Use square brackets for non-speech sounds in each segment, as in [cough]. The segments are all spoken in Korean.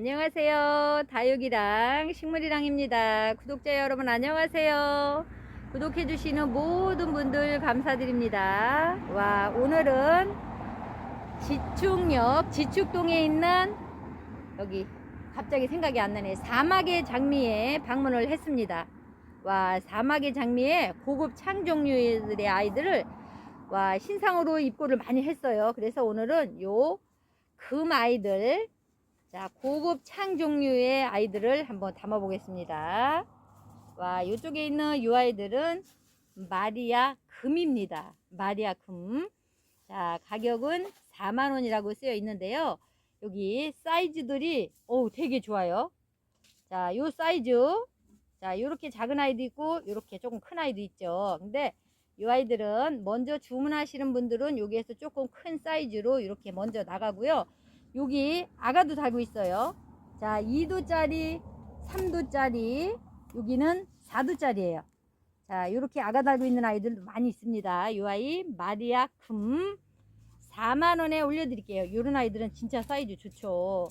안녕하세요. 다육이랑 식물이랑입니다. 구독자 여러분 안녕하세요. 구독해주시는 모든 분들 감사드립니다. 와, 오늘은 지축역, 지축동에 있는 여기 갑자기 생각이 안 나네. 사막의 장미에 방문을 했습니다. 와, 사막의 장미에 고급 창 종류의 아이들을 와, 신상으로 입고를 많이 했어요. 그래서 오늘은 요 금 아이들 자, 고급 창 종류의 아이들을 한번 담아 보겠습니다. 와, 이쪽에 있는 이 아이들은 마리아 금입니다. 마리아 금. 자, 가격은 4만 원이라고 쓰여 있는데요. 여기 사이즈들이, 오, 되게 좋아요. 자, 요 사이즈. 자, 요렇게 작은 아이도 있고, 요렇게 조금 큰 아이도 있죠. 근데 이 아이들은 먼저 주문하시는 분들은 여기에서 조금 큰 사이즈로 이렇게 먼저 나가고요. 여기 아가도 달고 있어요. 자, 2도짜리, 3도짜리, 여기는 4도짜리예요. 자, 이렇게 아가 달고 있는 아이들도 많이 있습니다. 이 아이 마리아 금 4만 원에 올려드릴게요. 이런 아이들은 진짜 사이즈 좋죠.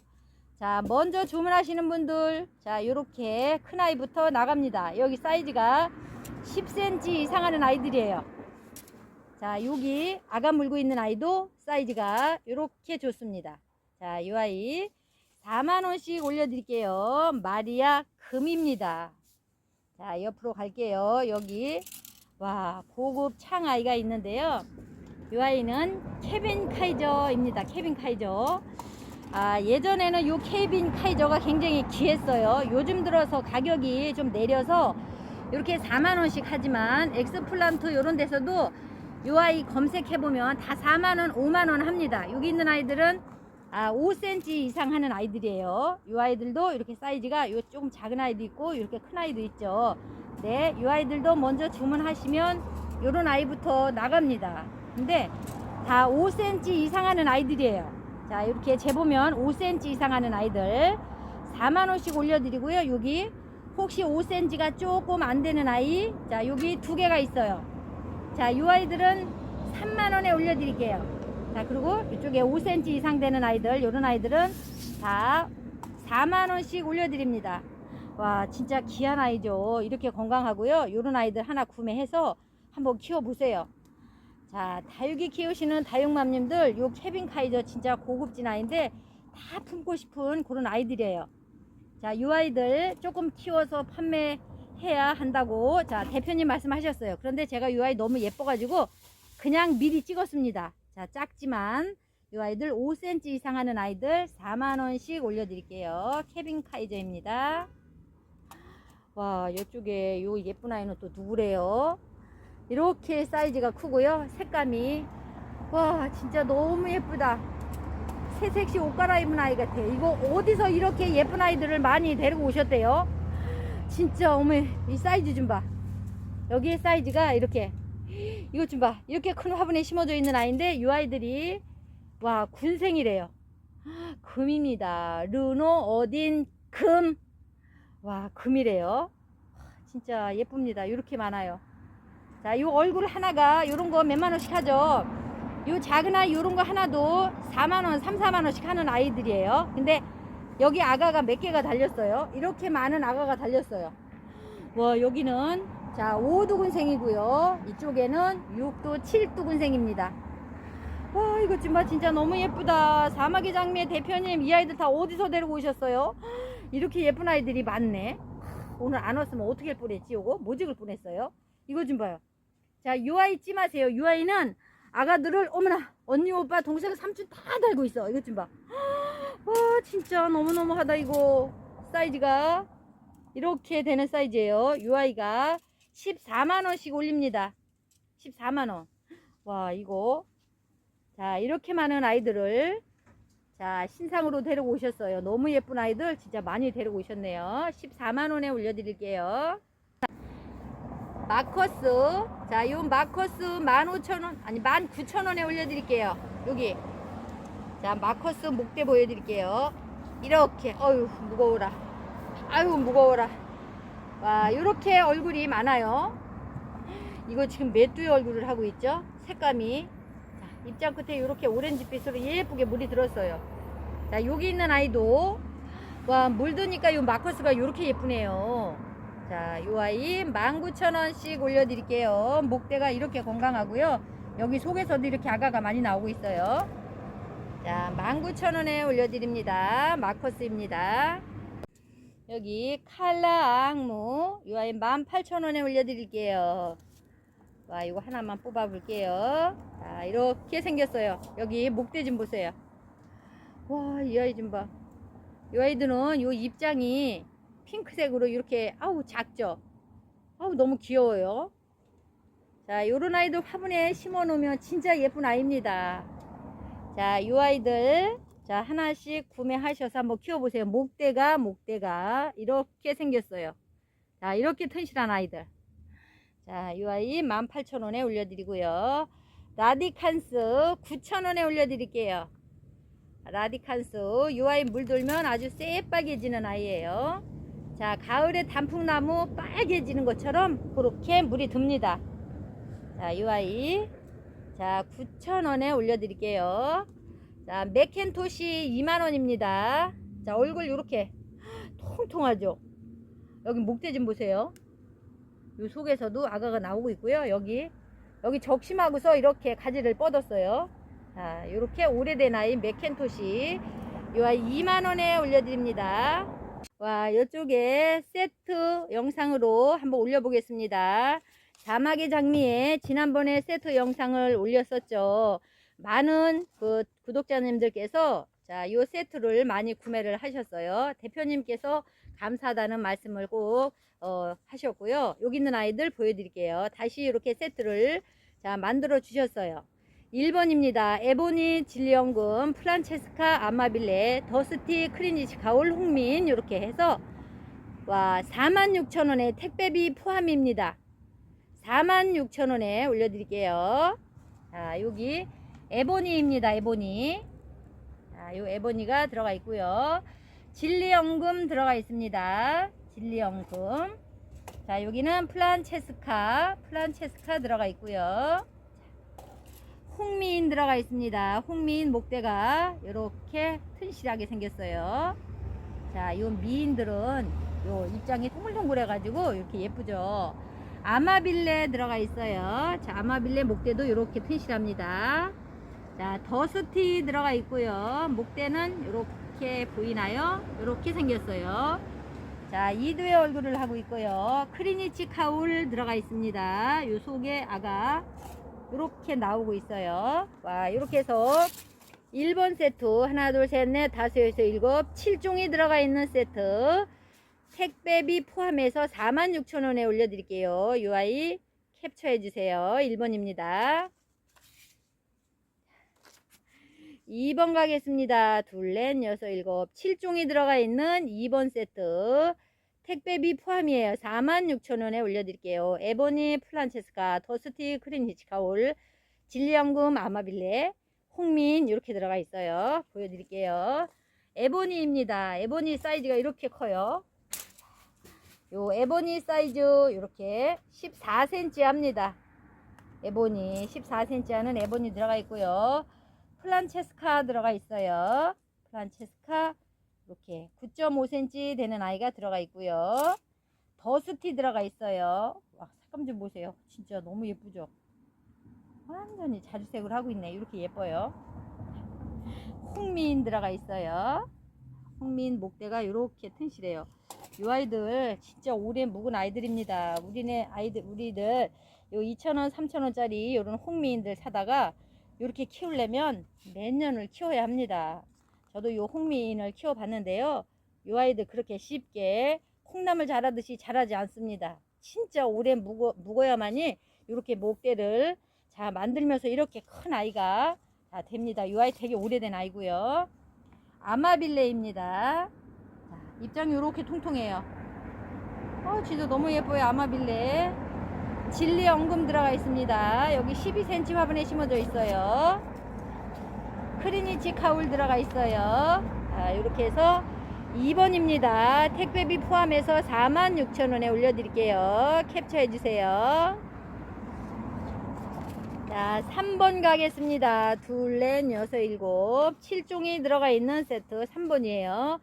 자, 먼저 주문하시는 분들, 자, 이렇게 큰 아이부터 나갑니다. 여기 사이즈가 10cm 이상 하는 아이들이에요. 자, 여기 아가 물고 있는 아이도 사이즈가 이렇게 좋습니다. 자, 이 아이 4만원씩 올려드릴게요. 마리아 금입니다. 자, 옆으로 갈게요. 여기, 와, 고급 창 아이가 있는데요. 이 아이는 케빈 카이저입니다. 케빈 카이저. 아, 예전에는 요 케빈 카이저가 굉장히 귀했어요. 요즘 들어서 가격이 좀 내려서 이렇게 4만원씩 하지만 엑스플란트 요런 데서도 요 아이 검색해보면 다 4만원, 5만원 합니다. 여기 있는 아이들은 아, 5cm 이상 하는 아이들이에요. 이 아이들도 이렇게 사이즈가 요 조금 작은 아이도 있고 이렇게 큰 아이도 있죠. 네, 이 아이들도 먼저 주문하시면 요런 아이부터 나갑니다. 근데 다 5cm 이상 하는 아이들이에요. 자, 이렇게 재보면 5cm 이상 하는 아이들 4만원씩 올려드리고요. 여기 혹시 5cm가 조금 안 되는 아이, 자, 여기 두 개가 있어요. 자, 이 아이들은 3만원에 올려드릴게요. 자, 그리고 이쪽에 5cm 이상 되는 아이들, 요런 아이들은 다 4만원씩 올려드립니다. 와, 진짜 귀한 아이죠. 이렇게 건강하고요. 요런 아이들 하나 구매해서 한번 키워보세요. 자, 다육이 키우시는 다육맘님들, 요 케빈 카이저 진짜 고급진 아이인데 다 품고 싶은 그런 아이들이에요. 자, 요 아이들 조금 키워서 판매해야 한다고 자, 대표님 말씀하셨어요. 그런데 제가 요 아이 너무 예뻐가지고 그냥 미리 찍었습니다. 자, 작지만 이 아이들 5cm 이상 하는 아이들 4만원씩 올려드릴게요. 케빈 카이저입니다. 와, 이쪽에 요 예쁜 아이는 또 누구래요? 이렇게 사이즈가 크고요. 색감이 와, 진짜 너무 예쁘다. 새색시 옷 갈아입은 아이 같아. 이거 어디서 이렇게 예쁜 아이들을 많이 데리고 오셨대요? 진짜 어머 이 사이즈 좀 봐. 여기에 사이즈가 이렇게 이것 좀 봐. 이렇게 큰 화분에 심어져 있는 아이인데 이 아이들이 와 군생이래요. 금입니다. 르노 어딘 금. 와 금이래요. 진짜 예쁩니다. 이렇게 많아요. 자, 이 얼굴 하나가 이런 거 몇만 원씩 하죠. 요 작은 아이 요런 거 하나도 4만 원, 3, 4만 원씩 하는 아이들이에요. 근데 여기 아가가 몇 개가 달렸어요. 이렇게 많은 아가가 달렸어요. 와, 여기는 자, 5두근생이고요. 이쪽에는 6도, 7두근생입니다. 와, 이거 정말 진짜 너무 예쁘다. 사마귀 장미의 대표님, 이 아이들 다 어디서 데리고 오셨어요? [gasps] 이렇게 예쁜 아이들이 많네. 오늘 안 왔으면 어떻게 할 뻔했지, 요거? 모직을 뻔했어요. 이거 좀 봐요. 자, 요 아이 찜하세요. 요 아이는 아가들을, 어머나, 언니, 오빠, 동생, 삼촌 다 달고 있어. 이것 좀 봐. [gasps] 와, 진짜 너무너무하다, 이거. 사이즈가. 이렇게 되는 사이즈예요. 요 아이가 14만원씩 올립니다. 14만원. 와, 이거. 자, 이렇게 많은 아이들을 자, 신상으로 데리고 오셨어요. 너무 예쁜 아이들 진짜 많이 데리고 오셨네요. 14만원에 올려드릴게요. 마커스. 자, 요 마커스 15,000원, 아니 19,000원에 올려드릴게요. 여기. 자, 마커스 목대 보여드릴게요. 이렇게. 어휴, 무거워라. 아유, 무거워라. 와, 요렇게 얼굴이 많아요. 이거 지금 메뚜의 얼굴을 하고 있죠? 색감이. 자, 입장 끝에 이렇게 오렌지빛으로 예쁘게 물이 들었어요. 자, 여기 있는 아이도 와, 물 드니까 요 마커스가 이렇게 예쁘네요. 자, 요 아이 19,000원씩 올려드릴게요. 목대가 이렇게 건강하고요. 여기 속에서도 이렇게 아가가 많이 나오고 있어요. 자, 19,000원에 올려드립니다. 마커스입니다. 여기 칼라 앙무 요 아이 18,000원에 올려드릴게요. 와, 이거 하나만 뽑아볼게요. 자, 이렇게 생겼어요. 여기 목대 좀 보세요. 와, 이 아이 좀 봐. 이 아이들은 요 입장이 핑크색으로 이렇게 아우 작죠. 아우 너무 귀여워요. 자, 요런 아이들 화분에 심어 놓으면 진짜 예쁜 아이입니다. 자, 요 아이들 자, 하나씩 구매하셔서 한번 키워 보세요. 목대가 목대가 이렇게 생겼어요. 자, 이렇게 튼실한 아이들. 자, 요 아이 18,000원에 올려 드리고요. 라디칸스 9,000원에 올려 드릴게요. 라디칸스 요 아이 물 돌면 아주 새빨개지는 아이예요. 자 가을에 단풍나무 빨개지는 것처럼 그렇게 물이 듭니다. 자요 아이 자 9,000원에 올려드릴게요. 자 맥켄토시 2만원입니다. 자 얼굴 이렇게 통통하죠. 여기 목대 좀 보세요. 요 속에서도 아가가 나오고 있고요. 여기 여기 적심하고서 이렇게 가지를 뻗었어요. 자, 이렇게 오래된 아이 맥켄토시 요 아이 2만원에 올려드립니다. 와, 이쪽에 세트 영상으로 한번 올려보겠습니다. 자막의 장미에 지난번에 세트 영상을 올렸었죠. 많은 그 구독자님들께서 자, 요 세트를 많이 구매를 하셨어요. 대표님께서 감사하다는 말씀을 꼭 어, 하셨고요. 여기 있는 아이들 보여드릴게요. 다시 이렇게 세트를 자, 만들어 주셨어요. 1번입니다. 에보니 진리연금 프란체스카 아마빌레 더스티 크리니치 가올 홍민 이렇게 해서 와 46,000원에 택배비 포함입니다. 46,000원에 올려드릴게요. 자 여기 에보니입니다. 에보니 자, 요 에보니가 들어가 있고요. 진리연금 들어가 있습니다. 진리연금 자 여기는 플란체스카 플란체스카 들어가 있고요. 홍미인 들어가 있습니다. 홍미인 목대가 이렇게 튼실하게 생겼어요. 자, 이 미인들은 요 입장이 동글동글해 가지고 이렇게 예쁘죠. 아마빌레 들어가 있어요. 자, 아마빌레 목대도 이렇게 튼실합니다. 자, 더스티 들어가 있고요. 목대는 이렇게 보이나요? 이렇게 생겼어요. 자, 이두의 얼굴을 하고 있고요. 크리니치 카울 들어가 있습니다. 요 속에 아가 이렇게 나오고 있어요. 와, 이렇게 해서 1번 세트 하나, 둘, 셋, 넷, 다섯, 여섯, 일곱, 7종이 들어가 있는 세트 택배비 포함해서 46,000원에 올려드릴게요. 이 아이 캡처해 주세요. 1번입니다. 2번 가겠습니다. 둘, 넷, 여섯, 일곱, 7종이 들어가 있는 2번 세트 택배비 포함이에요. 46,000원에 올려드릴게요. 에보니 플란체스카, 더스티 크린히치카올, 진리연금 아마빌레, 홍민 이렇게 들어가 있어요. 보여드릴게요. 에보니입니다. 에보니 사이즈가 이렇게 커요. 요 에보니 사이즈 이렇게 14cm 합니다. 에보니 14cm 하는 에보니 들어가 있고요. 플란체스카 들어가 있어요. 플란체스카 이렇게 9.5cm 되는 아이가 들어가 있고요. 더스티 들어가 있어요. 와, 색감 좀 보세요. 진짜 너무 예쁘죠? 완전히 자주색을 하고 있네. 이렇게 예뻐요. 홍민 들어가 있어요. 홍민 목대가 이렇게 튼실해요. 이 아이들 진짜 오래 묵은 아이들입니다. 우리네 아이들 우리들 요 2,000원, 3,000원짜리 이런 홍미인들 사다가 이렇게 키우려면 몇 년을 키워야 합니다. 저도 요 홍미인을 키워봤는데요. 요 아이들 그렇게 쉽게 콩나물 자라듯이 자라지 않습니다. 진짜 오래 묵어, 묵어야만이 이렇게 목대를 자 만들면서 이렇게 큰 아이가 자, 됩니다. 요 아이 되게 오래된 아이고요. 아마빌레입니다. 자, 입장이 이렇게 통통해요. 어, 진짜 너무 예뻐요. 아마빌레. 진리 엉금 들어가 있습니다. 여기 12cm 화분에 심어져 있어요. 크리니치 카울 들어가 있어요. 자, 이렇게 해서 2번입니다. 택배비 포함해서 46,000원에 올려드릴게요. 캡처해 주세요. 자, 3번 가겠습니다. 둘, 넷, 여섯, 일곱, 7종이 들어가 있는 세트 3번이에요.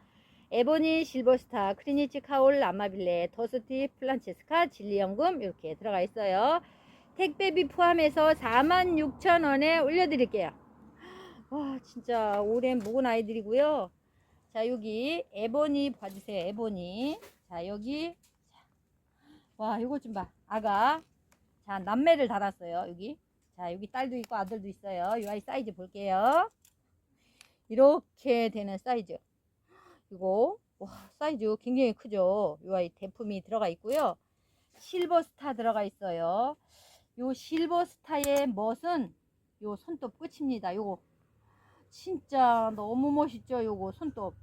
에보니, 실버스타, 크리니치 카올, 라마빌레, 더스티, 플란체스카, 진리연금 이렇게 들어가 있어요. 택배비 포함해서 46,000원에 올려드릴게요. 와 진짜 오랜 묵은 아이들이고요. 자 여기 에보니 봐주세요. 에보니. 자 여기 와 이거 좀 봐. 아가 자 남매를 달았어요. 여기 자 여기 딸도 있고 아들도 있어요. 이 아이 사이즈 볼게요. 이렇게 되는 사이즈. 이거 와 사이즈 굉장히 크죠. 이 아이 대품이 들어가 있고요. 실버스타 들어가 있어요. 요 실버스타의 멋은 요 손톱 끝입니다. 요거 진짜 너무 멋있죠. 요거 손톱.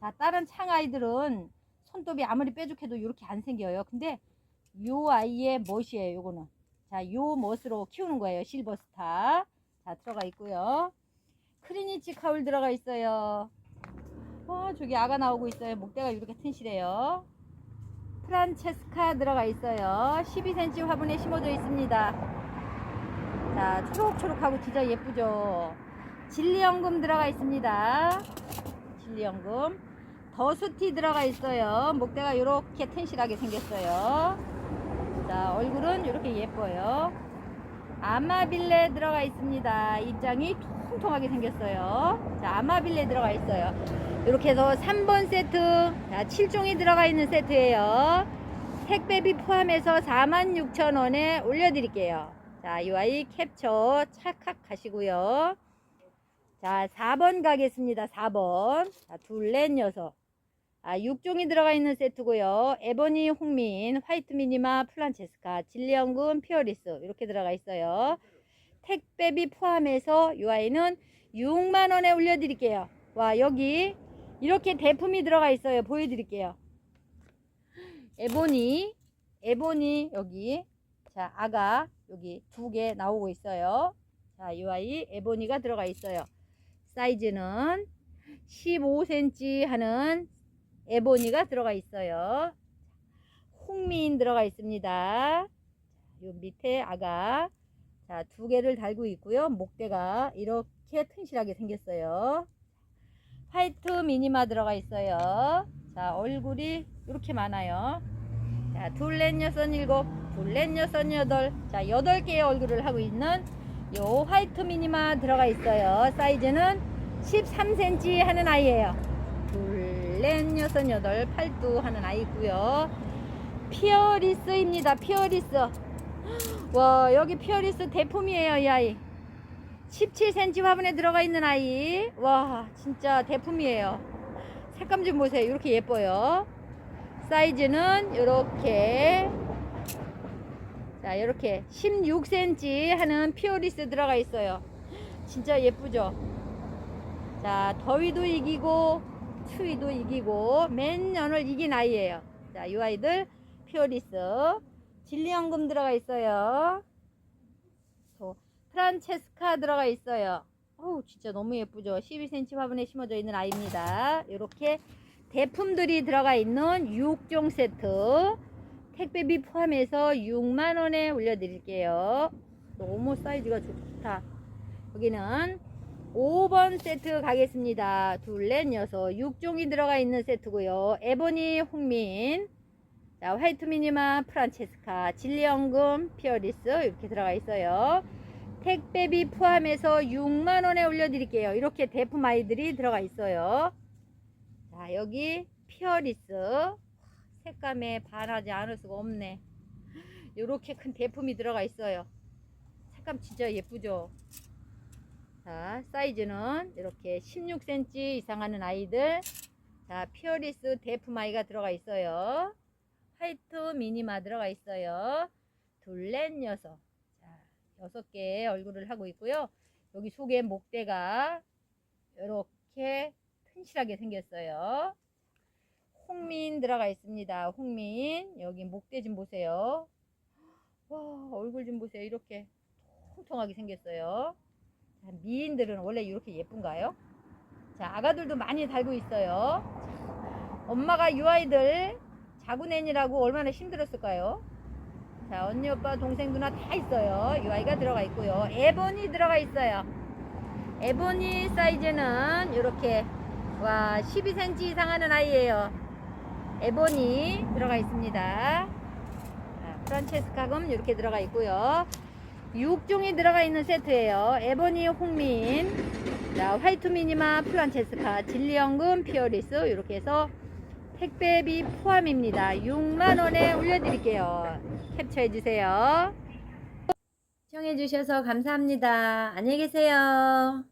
자 다른 창 아이들은 손톱이 아무리 뾰족해도 이렇게 안 생겨요. 근데 요 아이의 멋이에요. 요거는. 자, 요 멋으로 키우는 거예요. 실버스타. 자, 들어가 있고요. 크리니치 카울 들어가 있어요. 와, 저기 아가 나오고 있어요. 목대가 이렇게 튼실해요. 프란체스카 들어가 있어요. 12cm 화분에 심어져 있습니다. 자, 초록초록하고 진짜 예쁘죠. 진리연금 들어가 있습니다. 진리연금. 더스티 들어가 있어요. 목대가 이렇게 튼실하게 생겼어요. 자, 얼굴은 이렇게 예뻐요. 아마빌레 들어가 있습니다. 입장이 통통하게 생겼어요. 자, 아마빌레 들어가 있어요. 이렇게 해서 3번 세트, 자, 7종이 들어가 있는 세트예요. 택배비 포함해서 46,000원에 올려드릴게요. 자, 이 아이 캡처 찰칵 하시고요. 자, 4번 가겠습니다. 4번. 자, 둘, 넷, 여섯. 아, 6종이 들어가 있는 세트고요. 에버니, 홍민, 화이트 미니마, 플란체스카, 진리연금, 피어리스 이렇게 들어가 있어요. 택배비 포함해서 이 아이는 6만 원에 올려드릴게요. 와 여기 이렇게 대품이 들어가 있어요. 보여드릴게요. 에보니, 에보니 여기 자 아가 여기 두 개 나오고 있어요. 자이 아이 에보니가 들어가 있어요. 사이즈는 15cm 하는 에보니가 들어가 있어요. 홍민 들어가 있습니다. 요 밑에 아가 자, 두 개를 달고 있고요. 목대가 이렇게 튼실하게 생겼어요. 화이트 미니마 들어가 있어요. 자, 얼굴이 이렇게 많아요. 자, 둘, 넷, 여섯, 일곱, 둘, 넷, 여섯, 여덟. 자, 여덟 개의 얼굴을 하고 있는 요 화이트 미니마 들어가 있어요. 사이즈는 13cm 하는 아이예요. 둘, 넷, 여섯, 여덟, 팔두 하는 아이고요. 피어리스입니다. 피어리스. 와 여기 피어리스 대품이에요 이 아이. 17cm 화분에 들어가 있는 아이. 와 진짜 대품이에요. 색감 좀 보세요. 이렇게 예뻐요. 사이즈는 이렇게. 자 이렇게 16cm 하는 피어리스 들어가 있어요. 진짜 예쁘죠? 자 더위도 이기고 추위도 이기고 맨년을 이긴 아이예요. 자이 아이들 피어리스 진리연금 들어가 있어요. 또 프란체스카 들어가 있어요. 어우 진짜 너무 예쁘죠. 12cm 화분에 심어져 있는 아이입니다. 이렇게 대품들이 들어가 있는 6종 세트 택배비 포함해서 6만원에 올려드릴게요. 너무 사이즈가 좋다. 여기는 5번 세트 가겠습니다. 둘, 넷, 여섯, 6종이 들어가 있는 세트고요. 에보니, 홍민, 자, 화이트 미니마, 프란체스카, 진리연금, 피어리스 이렇게 들어가 있어요. 택배비 포함해서 6만원에 올려드릴게요. 이렇게 대품 아이들이 들어가 있어요. 자, 여기 피어리스. 색감에 반하지 않을 수가 없네. 이렇게 큰 대품이 들어가 있어요. 색감 진짜 예쁘죠? 자, 사이즈는 이렇게 16cm 이상 하는 아이들. 자, 피어리스 대품 아이가 들어가 있어요. 화이트 미니마 들어가 있어요. 둘, 넷, 여섯. 자, 여섯 개의 얼굴을 하고 있고요. 여기 속에 목대가 이렇게 튼실하게 생겼어요. 홍민 들어가 있습니다. 홍민. 여기 목대 좀 보세요. 와, 얼굴 좀 보세요. 이렇게 통통하게 생겼어요. 자, 미인들은 원래 이렇게 예쁜가요? 자, 아가들도 많이 달고 있어요. 자, 엄마가 이 아이들 자구낸이라고 얼마나 힘들었을까요? 자, 언니, 오빠, 동생, 누나 다 있어요. 이 아이가 들어가 있고요. 에보니 들어가 있어요. 에보니 사이즈는 이렇게 와 12cm 이상 하는 아이예요 에보니 들어가 있습니다 자, 프란체스카금 이렇게 들어가 있고요 6종이 들어가 있는 세트예요 에보니 홍민 자 화이트 미니마 프란체스카 진리연금 피어리스 이렇게 해서 택배비 포함입니다. 6만원에 올려드릴게요. 캡처해주세요. 시청해주셔서 감사합니다. 안녕히 계세요